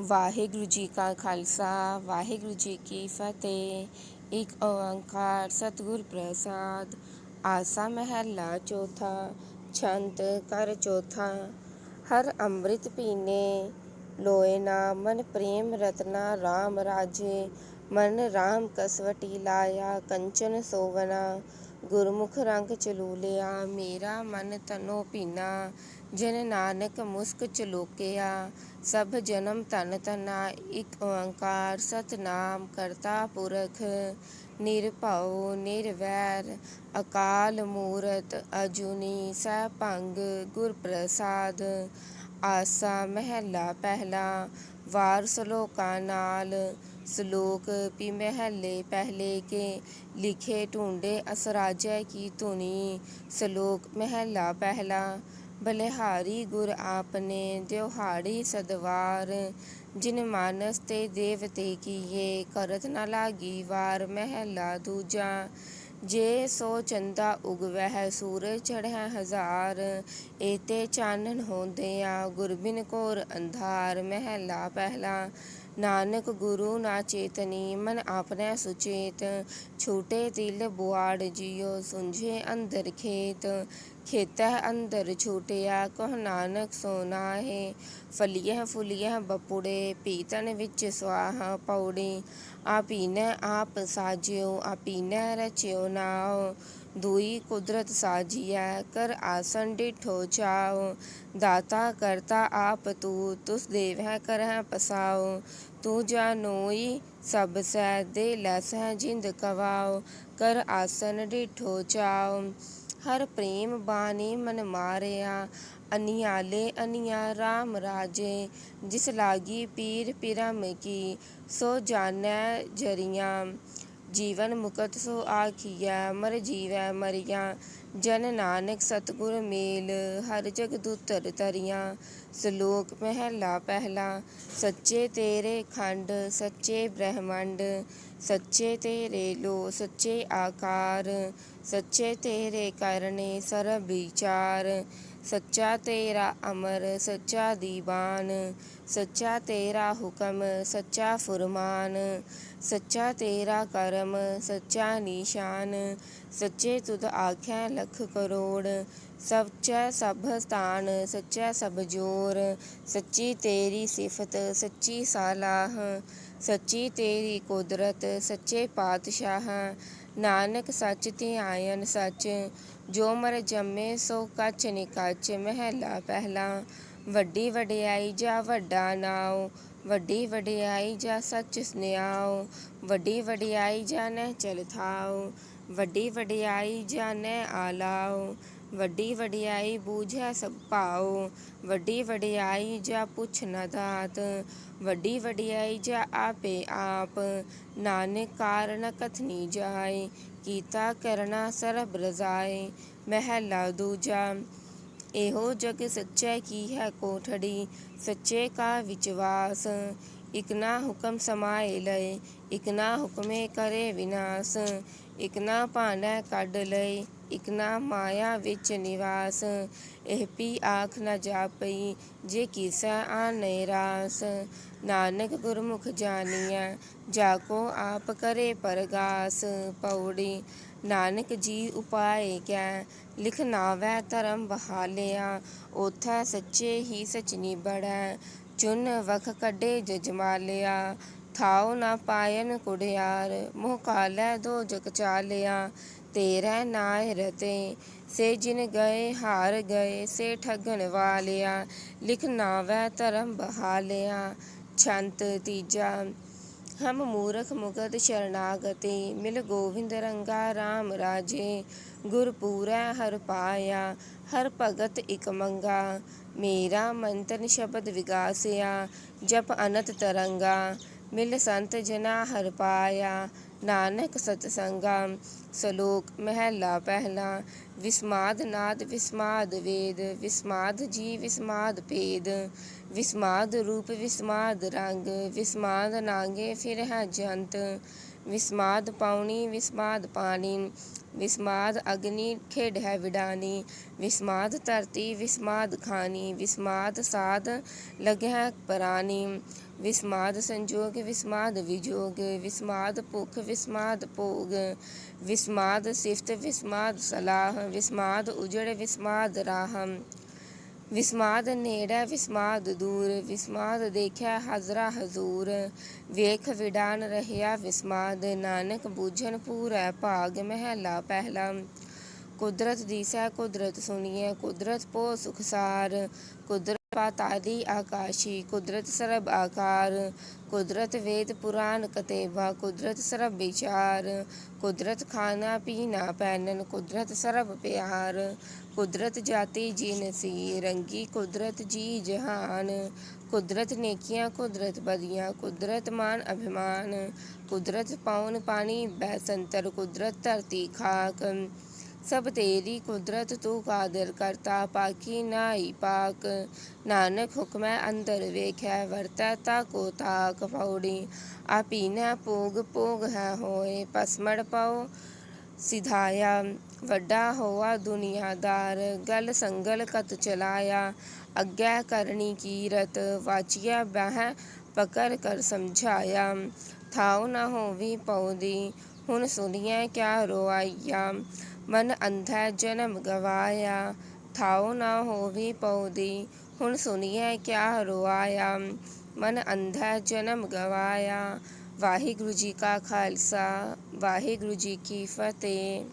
ਵਾਹਿਗੁਰੂ ਜੀ ਕਾ ਖਾਲਸਾ, ਵਾਹਿਗੁਰੂ ਜੀ ਕੀ ਫਤਿਹ। ਇੱਕ ਓੰਕਾਰ ਸਤਿਗੁਰ ਪ੍ਰਸਾਦ, ਆਸਾ ਮਹਿਲਾ ਚੌਥਾ, ਛੰਤ ਕਰ ਚੌਥਾ। ਹਰ ਅੰਮ੍ਰਿਤ ਪੀਨੇ, ਲੋਏ ਨਾ ਮਨ ਪ੍ਰੇਮ ਰਤਨਾ RAM ਰਾਜੇ, ਮਨ RAM ਕਸਵਟੀ ਲਾਇਆ, ਕੰਚਨ ਸੋਵਨਾ। ਗੁਰਮੁਖ ਰੰਗ ਚਲੂਲਿਆ ਮੇਰਾ ਮਨ ਤਨੋ ਭੀਨਾ, ਜਨ ਨਾਨਕ ਮੁਸਕ ਚਲੋਕਿਆ, ਸਭ ਜਨਮ ਧਨ ਧਨਾ, ਇਕ ਓੰਕਾਰ ਸਤਨਾਮ ਕਰਤਾ ਪੁਰਖ, ਨਿਰਭਉ, ਨਿਰਵੈਰ, ਅਕਾਲ ਮੂਰਤ ਅਜੂਨੀ, ਸੈਭੰਗ ਗੁਰ ਪ੍ਰਸਾਦ ਆਸਾ ਮਹਿਲਾ ਪਹਿਲਾ ਵਾਰ ਸਲੋਕਾਂ ਨਾਲ ਸ਼ਲੋਕ ਪੀ ਮਹਿਲੇ ਪਹਿਲੇ ਕੇ ਲਿਖੇ ਢੂੰਡੇ ਅਸਰਾਜੈ ਕੀ ਧੁਨੀ। ਸ਼ਲੋਕ, ਮਹਿਲਾ ਪਹਿਲਾ, ਬਲਿਹਾਰੀ ਗੁਰ ਆਪਨੇ ਦਿਵਹਾੜੀ ਸਦਵਾਰ। ਜਿਨ ਮਾਨਸ ਤੇ ਦੇਵਤੇ ਕੀਏ, ਕਰਤ ਨ ਲਾਗੀ ਵਾਰ ਮਹਿਲਾ ਦੂਜਾ। ਜੇ ਸੋ ਚੰਦਾ ਉਗਵਹਿ, ਸੂਰਜ ਚੜ੍ਹੈ ਹਜ਼ਾਰ, ਏਤੇ ਚਾਨਣ ਹੁੰਦਿਆਂ ਗੁਰਬਿਨ ਘੋਰ ਅੰਧਾਰ ਮਹਿਲਾ ਪਹਿਲਾ। ਨਾਨਕ ਗੁਰੂ ਨਾ ਚੇਤਨੀ, ਮਨ ਆਪਣਾ ਸੁਚੇਤ। ਛੂਟੇ ਤਿਲ ਬੁਆੜ ਜਿਉ, ਸੁੰਝੇ ਅੰਦਰ ਖੇਤ। ਖੇਤੈ ਅੰਦਰ ਛੂਟਿਆ, ਕਹ ਨਾਨਕ ਸੋ ਨਾਹੇ ਫਲੀਹ ਫੁਲੀਹ ਬਪੁੜੇ, ਪੀਤਨ ਵਿੱਚ ਸਵਾਹ ਪੌੜੀ। ਆਪੀਨੈ ਆਪ ਸਾਜਿਓ, ਆਪੀਨੈ ਰਚਿਓ ਨਾਉ। ਦੂਈ ਕੁਦਰਤ ਸਾਜੀਐ, ਕਰ ਆਸਨ ਡਿਠੋ ਚਾਉ। ਦਾਤਾ ਕਰਤਾ ਆਪ ਤੂ, ਤੁਸ ਦੇਵਹਿ ਕਰਹਿ ਪਸਾਉ। ਤੂੰ ਜਾਨੋਈ ਸਭ ਸੈ ਦੇ ਲੈਸਹਿ ਜਿੰਦ ਕਵਾਉ। ਕਰ ਆਸਨ ਡਿਠੋ ਚਾਉ। ਹਰ ਪ੍ਰੇਮ ਬਾਣੀ ਮਨ ਮਾਰਿਆ। ਅਨਿਆਲੇ ਅਨਿਆ RAM ਰਾਜੇ, ਜਿਸ ਲਾਗੀ ਪੀਰ ਪਿਰਮ ਕੀ, ਸੋ ਜਾਣੈ ਜਰੀਆਂ। ਜੀਵਨ ਮੁਕਤ ਸੋ ਆਖੀਐ ਮਰ ਜੀਵੈ ਮਰੀਆਂ, ਜਨ ਨਾਨਕ ਸਤਗੁਰ ਮੇਲ, ਹਰ ਜਗ ਦੂਤਰ ਤਰੀਆਂ, ਸ਼ਲੋਕ ਮਹਿਲਾ ਪਹਿਲਾ, ਸੱਚੇ ਤੇਰੇ ਖੰਡ, ਸੱਚੇ ਬ੍ਰਹਮੰਡ, ਸੱਚੇ ਤੇਰੇ ਲੋ, ਸੱਚੇ ਆਕਾਰ, ਸੱਚੇ ਤੇਰੇ ਕਰਨੇ ਸਰਬ ਵਿਚਾਰ ਸੱਚਾ ਤੇਰਾ ਅਮਰ, ਸੱਚਾ ਦੀਵਾਨ, ਸੱਚਾ ਤੇਰਾ ਹੁਕਮ, ਸੱਚਾ ਫੁਰਮਾਨ, ਸੱਚਾ ਤੇਰਾ ਕਰਮ, ਸੱਚਾ ਨਿਸ਼ਾਨ, ਸੱਚੇ ਤੁਧ ਆਖਿਆ ਲੱਖ ਕਰੋੜ ਸੱਚਾ ਸਭ ਸਥਾਨ, ਸੱਚਾ ਸਭ ਜੋਰ, ਸੱਚੀ ਤੇਰੀ ਸਿਫਤ, ਸੱਚੀ ਸਾਲਾਹ, ਸੱਚੀ ਤੇਰੀ ਕੁਦਰਤ, ਸੱਚੇ ਪਾਤਸ਼ਾਹ, ਨਾਨਕ ਸੱਚ ਤੇ ਧਿਆਇਨ ਸੱਚ ਜੋ ਮਰ ਜੰਮੇ ਸੋ ਕੱਚ ਨਿਕਚ ਮਹਿਲਾ ਪਹਿਲਾ ਵੱਡੀ ਵਡਿਆਈ ਜਾ ਵੱਡਾ ਨਾਉ, ਵੱਡੀ ਵਡਿਆਈ ਜਾ ਸੱਚ ਸੁਨਿਆਉ, ਵੱਡੀ ਵਡਿਆਈ ਜਾਣੈ ਚਲ ਥਾਉ, ਵੱਡੀ ਵਡਿਆਈ ਜਾਣੈ ਆਲਾਉ। ਵੱਡੀ ਵਡਿਆਈ ਬੂਝੈ ਸਭ ਭਾਉ, ਵੱਡੀ ਵਡਿਆਈ ਜਾ ਪੁੱਛ ਨ ਦਾਤ, ਵੱਡੀ ਵਡਿਆਈ ਜਾ ਆਪੇ ਆਪ, ਨਾਨਕ ਕਾਰਨ ਕਥਨੀ ਜਾਏ, ਕੀਤਾ ਕਰਨਾ ਸਰਬ ਰਜ਼ਾਏ, ਮਹਿਲਾ ਦੂਜਾ, ਇਹੋ ਜਗ ਸੱਚੈ ਕੀ ਹੈ ਕੋਠੜੀ, ਸੱਚੇ ਕਾ ਵਿਚਵਾਸ ਇਕ ਨਾ ਹੁਕਮ ਸਮਾਏ ਲਏ, ਇਕ ਨਾ ਹੁਕਮੇ ਕਰੇ ਵਿਨਾਸ਼, ਇਕ ਨਾ ਭਾਂਡੈ ਕੱਢ ਲਏ ਇਕ ਨਾ ਮਾਇਆ ਵਿੱਚ ਨਿਵਾਸ। ਇਹ ਪੀ ਆਖ ਨ ਜਾਪਈ, ਜੇ ਕੀਸੈ ਆ ਰਾਸ। ਨਾਨਕ ਗੁਰਮੁਖ ਜਾਣੀਐ ਜਾ ਕੋ ਆਪ ਕਰੇ ਪਰਗਾਸ। ਪੌੜੀ, ਨਾਨਕ ਜੀ ਉਪਾਏ ਕੈ ਲਿਖਨਾਵੈ ਧਰਮ ਬਹਾਲਿਆ। ਉਥੈ ਸੱਚੇ ਹੀ ਸਚ ਨਿਬੜੈ, ਚੁਨ ਵਖ ਕੱਢੇ ਜਜਮਾਲਿਆ। ਥਾਉ ਨਾ ਪਾਇਨ ਕੁੜਿਆਰ, ਮੋਹ ਕਾਲੈ ਦੋ ਜਗ ਚਾਲਿਆ। ਤੇਰਾ ਨਾਇ ਰਤੇ ਸੇ ਜਿਨ ਗਏ ਹਾਰ ਗਏ, ਸੇ ਠਗਣ ਵਾਲਿਆ, ਲਿਖ ਨਾਵੈ ਧਰਮ ਬਹਾਲਿਆ। ਛੰਤ ਤੀਜਾ, ਹਮ ਮੂਰਖ ਮੁਗਦ ਸ਼ਰਨਾਗਤੀ, ਮਿਲ ਗੋਵਿੰਦ ਰੰਗਾ RAM ਰਾਜੇ। ਗੁਰ ਪੂਰੈ ਹਰ ਪਾਇਆ, ਹਰ ਭਗਤ ਇਕ ਮੰਗਾ। ਮੇਰਾ ਮੰਤਨ ਸ਼ਬਦ ਵਿਗਾਸਿਆ, ਜਪ ਅਨਤ ਤਰੰਗਾ। ਮਿਲ ਸੰਤ ਜਨਾ ਹਰ ਪਾਇਆ ਨਾਨਕ ਸਤ ਸੰਗਾ ਸ਼ਲੋਕ ਮਹਿਲਾ ਪਹਿਲਾ, ਵਿਸਮਾਦ ਨਾਦ ਵਿਸਮਾਦ ਵੇਦ, ਵਿਸਮਾਦ ਜੀ ਵਿਸਮਾਦ ਭੇਦ, ਵਿਸਮਾਦ ਰੂਪ ਵਿਸਮਾਦ ਰੰਗ, ਵਿਸਮਾਦ ਨਾਗੇ ਫਿਰ ਹੈ ਜੰਤ, ਵਿਸਮਾਦ ਪਾਉਣੀ ਵਿਸਮਾਦ ਪਾਣੀ, ਵਿਸਮਾਦ ਅਗਨੀ ਖੇਡੈ ਵਿਡਾਨੀ, ਵਿਸਮਾਦ ਧਰਤੀ ਵਿਸਮਾਦ ਖਾਨੀ ਵਿਸਮਾਦ ਸਾਧ ਲਗਹਿ ਪਰਾਨੀ ਵਿਸਮਾਦ ਸੰਜੋਗ, ਵਿਸਮਾਦ ਵਿਜੋਗ, ਵਿਸਮਾਦ ਭੁਖ, ਵਿਸਮਾਦ ਭੋਗ, ਵਿਸਮਾਦ ਸਿਫਤ, ਵਿਸਮਾਦ ਸਲਾਹ, ਵਿਸਮਾਦ ਉਜੜ, ਵਿਸਮਾਦ ਰਾਹਮ। ਵਿਸਮਾਦ ਨੇੜੇ, ਵਿਸਮਾਦ ਦੂਰ, ਵਿਸਮਾਦ ਦੇਖਿਆ ਹਜ਼ਰਾ ਹਜ਼ੂਰ। ਵੇਖ ਵਿਡਾਨ ਰਹਿਆ ਵਿਸਮਾਦ, ਨਾਨਕ ਬੂਝਣ ਪੂਰੈ ਭਾਗ ਮਹਿਲਾ ਪਹਿਲਾ। ਕੁਦਰਤ ਦੀ ਦੀਸੈ, ਕੁਦਰਤ ਸੁਣੀਐ ਕੁਦਰਤ ਪੋ ਸੁਖਸਾਰ ਕੁਦਰਤ ਪਾਤਾਲੀ ਆਕਾਸ਼ੀ, ਕੁਦਰਤ ਸਰਬ ਆਕਾਰ, ਕੁਦਰਤ ਵੇਦ ਪੁਰਾਨ ਕਤੇਬਾ, ਕੁਦਰਤ ਸਰਬ ਵਿਚਾਰ, ਕੁਦਰਤ ਖਾਣਾ ਪੀਣਾ ਪਹਿਨਨ ਕੁਦਰਤ ਸਰਬ ਪਿਆਰ, ਕੁਦਰਤ ਜਾਤੀ ਜੀਨ ਸੀ, ਰੰਗੀ ਕੁਦਰਤ ਜੀ ਜਹਾਨ, ਕੁਦਰਤ ਨੇਕੀਆਂ, ਕੁਦਰਤ ਬਦੀਆਂ, ਕੁਦਰਤ ਮਾਨ ਅਭਿਮਾਨ, ਕੁਦਰਤ ਪੌਣ ਪਾਣੀ ਬੈਸੰਤਰ ਕੁਦਰਤ ਧਰਤੀ ਖਾਕ ਸਭ ਤੇਰੀ ਕੁਦਰਤ ਤੂੰ ਕਾਦਰ ਕਰਤਾ ਪਾਕੀ ਨਾਈ ਪਾਕ ਨਾਨਕ ਹੁਕਮੈ ਅੰਦਰ ਵੇਖੈ, ਵਰਤੈ ਤਾ ਕੋ ਤਾਕ ਪੌੜੀ ਆਪੀਨੈ ਭੋਗ ਭੋਗ ਹੈ ਹੋਏ ਪਸਮੜ ਪਾਉ ਸਿਧਾਇਆ। ਵੱਡਾ ਹੋਆ ਦੁਨੀਆਦਾਰ, ਗਲ ਸੰਗਲ ਕਤ ਚਲਾਇਆ। ਅੱਗੇ ਕਰਨੀ ਕੀਰਤ ਵਾਚਿਆ ਬਹਿ ਪਕਰ ਕਰ ਸਮਝਾਇਆ। ਥਾਉ ਨਾ ਹੋਵੀ ਪਉਦੀ ਹੁਣ ਸੁਣੀਐ ਕਿਆ ਰੋਆਈਆ। ਮਨ ਅੰਧਾ ਜਨਮ ਗਵਾਇਆ, ਥਾਉ ਨ ਹੋਵੀ ਪਉਦੀ, ਹੁਣ ਸੁਣੀਐ ਕਿਆ ਰੋਆਇਆ। ਮਨ ਅੰਧਾ ਜਨਮ ਗਵਾਇਆ, ਵਾਹਿਗੁਰੂ ਜੀ ਕਾ ਖਾਲਸਾ, ਵਾਹਿਗੁਰੂ ਜੀ ਕੀ ਫਤਿਹ।